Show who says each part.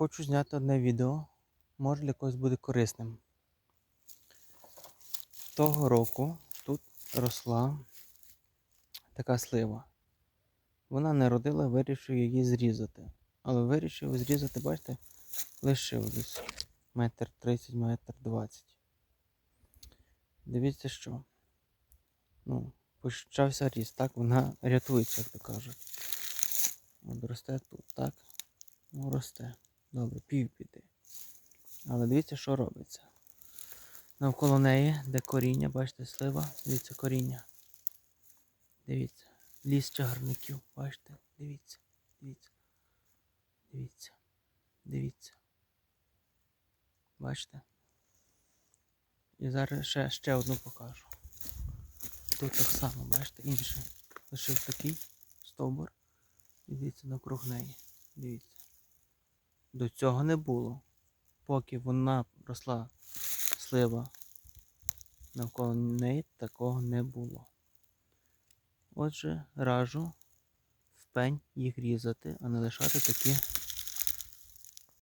Speaker 1: хочу зняти одне відео. Може для когось буде корисним. Того року тут росла така слива. Вона не родила, вирішив її зрізати. Але вирішив зрізати, бачите, лишив десь метр 30, метр 20. Дивіться що. Ну, почався ріст, так? Вона рятується, як то кажуть. От росте тут, так? Ну, росте. Добре, пів піде. Але дивіться, що робиться. Навколо неї, де коріння, бачите, слива, дивіться коріння. Дивіться. Ліс чагарників, бачите? Дивіться, дивіться. Дивіться. Дивіться. Бачите? І зараз ще, ще одну покажу. Тут так само, бачите, інший. Лишив такий стовбур. І дивіться навкруг неї. Дивіться. До цього не було. Поки вона росла слива, навколо неї такого не було. Отже, раджу в пень їх різати, а не лишати такі